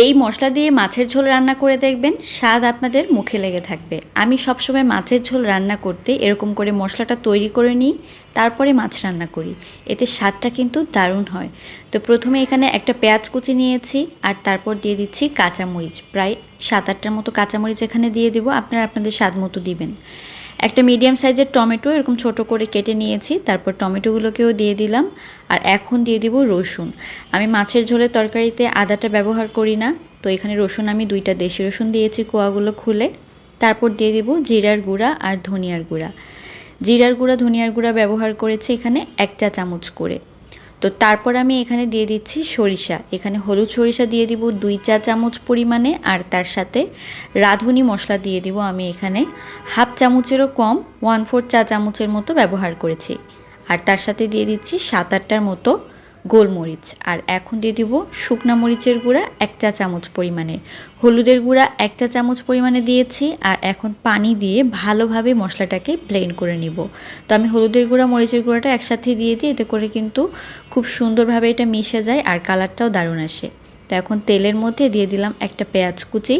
এই মশলা দিয়ে মাছের ঝোল রান্না করে দেখবেন, স্বাদ আপনাদের মুখে লেগে থাকবে। আমি সবসময় মাছের ঝোল রান্না করতে এরকম করে মশলাটা তৈরি করে নিই, তারপরে মাছ রান্না করি। এতে স্বাদটা কিন্তু দারুণ হয়। তো প্রথমে এখানে একটা পেঁয়াজ কুচি নিয়েছি, আর তারপর দিয়ে দিচ্ছি কাঁচামরিচ। প্রায় সাত আটটার মতো কাঁচামরিচ এখানে দিয়ে দেবো, আপনারা আপনাদের স্বাদ মতো দিবেন। একটা মিডিয়াম সাইজের টমেটো এরকম ছোট করে কেটে নিয়েছি, তারপর টমেটোগুলোকেও দিয়ে দিলাম, আর এখন দিয়ে দিব রসুন। আমি মাছের ঝোলের তরকারিতে আদাটা ব্যবহার করি না, তো এখানে রসুন আমি দুইটা দেশি রসুন দিয়েছি কোয়াগুলো খুলে। তারপর দিয়ে দিব জিরার গুঁড়া আর ধনিয়ার গুঁড়া। জিরার গুঁড়া, ধনিয়ার গুঁড়া ব্যবহার করেছি এখানে একটা চামচ করে। তো তারপর আমি এখানে দিয়ে দিচ্ছি সরিষা। এখানে হলুদ সরিষা দিয়ে দিব দুই চা চামচ পরিমাণে আর তার সাথে রাঁধুনি মশলা দিয়ে দিব আমি এখানে। হাফ চামচেরও কম ওয়ান ফোর চা চামচের মতো ব্যবহার করেছি। আর তার সাথে দিয়ে দিচ্ছি সাত আটটার মতো গোলমরিচ। আর এখন দিয়ে দিব শুকনা মরিচের গুঁড়া এক চা চামচ পরিমাণে। হলুদের গুঁড়া এক চা চামচ পরিমাণে দিয়েছি আর এখন পানি দিয়ে ভালোভাবে মশলাটাকে প্লেন করে নিব। তো আমি হলুদের গুঁড়া, মরিচের গুঁড়াটা একসাথে দিয়ে দিই, এতে করে কিন্তু খুব সুন্দরভাবে এটা মিশে যায় আর কালারটাও দারুণ আসে। তো এখন তেলের মধ্যে দিয়ে দিলাম একটা পেঁয়াজ কুচি।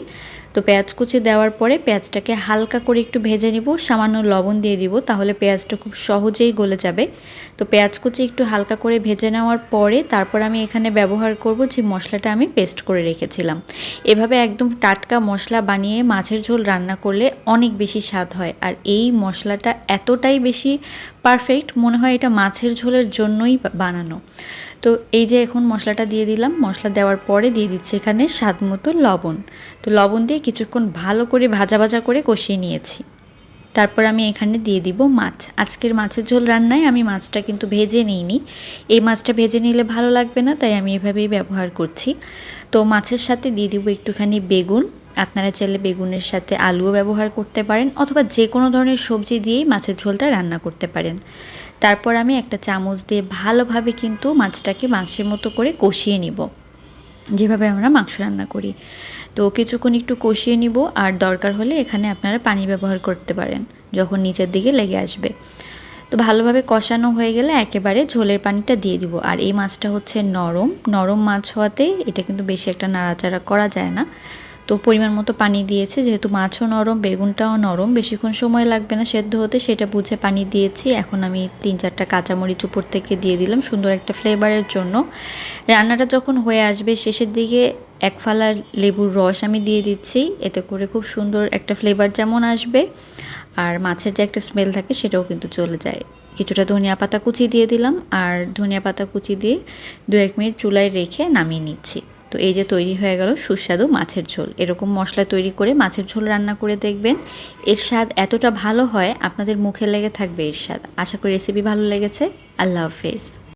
তো পেঁয়াজ কুচি দেওয়ার পরে পেঁয়াজটাকে হালকা করে একটু ভেজে নিব, সামান্য লবণ দিয়ে দিব, তাহলে পেঁয়াজটা খুব সহজেই গলে যাবে। তো পেঁয়াজ কুচি একটু হালকা করে ভেজে নেওয়ার পরে তারপর আমি এখানে ব্যবহার করব যে মশলাটা আমি পেস্ট করে রেখেছিলাম। এভাবে একদম টাটকা মশলা বানিয়ে মাছের ঝোল রান্না করলে অনেক বেশি স্বাদ হয়। আর এই মশলাটা এতটাই বেশি পারফেক্ট, মনে হয় এটা মাছের ঝোলের জন্যই বানানো। তো এই যে এখন মশলাটা দিয়ে দিলাম, মশলা দেওয়ার পরে দিয়ে দিচ্ছি এখানে স্বাদ মতো লবণ। তো লবণ দিয়ে কিছুক্ষণ ভালো করে ভাজা ভাজা করে কষিয়ে নিয়েছি। তারপর আমি এখানে দিয়ে দিব মাছ। আজকের মাছের ঝোল রান্নায় আমি মাছটা কিন্তু ভেজে নিইনি। এই মাছটা ভেজে নিলে ভালো লাগবে না, তাই আমি এভাবেই ব্যবহার করছি। তো মাছের সাথে দিয়ে দিব একটুখানি বেগুন। আপনারা চাইলে বেগুনের সাথে আলুও ব্যবহার করতে পারেন অথবা যে কোনো ধরনের সবজি দিয়েই মাছের ঝোলটা রান্না করতে পারেন। তারপর আমি একটা চামচ দিয়ে ভালোভাবে কিন্তু মাছটাকে মাংসের মতো করে কষিয়ে নিব। যেভাবে আমরা মাংস রান্না করি। তো কিছুক্ষণ একটু কষিয়ে নিব আর দরকার হলে এখানে আপনারা পানি ব্যবহার করতে পারেন, যখন নিচের দিকে লেগে আসবে। তো ভালোভাবে কষানো হয়ে গেলে একেবারে ঝোলের পানিটা দিয়ে দিব। আর এই মাছটা হচ্ছে নরম। নরম মাছ হওয়াতে এটা কিন্তু বেশি একটা নাড়াচাড়া করা যায় না। তো পরিমাণ মতো পানি দিয়েছে, যেহেতু মাছও নরম, বেগুনটাও নরম, বেশিক্ষণ সময় লাগবে না সেদ্ধ হতে, সেটা বুঝে পানি দিয়েছি। এখন আমি তিন চারটা কাঁচামরিচ উপর থেকে দিয়ে দিলাম সুন্দর একটা ফ্লেভারের জন্য। রান্নাটা যখন হয়ে আসবে, শেষের দিকে এক ফালা লেবুর রস আমি দিয়ে দিচ্ছি, এতে করে খুব সুন্দর একটা ফ্লেভার যেমন আসবে, আর মাছের যে একটা স্মেল থাকে সেটাও কিন্তু চলে যায়। কিছুটা ধনিয়া পাতা কুচি দিয়ে দিলাম, আর ধনিয়া পাতা কুচি দিয়ে দু এক মিনিট চুলায় রেখে নামিয়ে নিচ্ছি। তো এই যে তৈরি হয়ে গেল সুস্বাদু মাছের ঝোল। এরকম মশলা তৈরি করে মাছের ঝোল রান্না করে দেখবেন। এর স্বাদ এতটা ভালো হয়, আপনাদের মুখে লেগে থাকবে এর স্বাদ। আশা করি রেসিপি ভালো লেগেছে। আল্লাহ হাফেজ।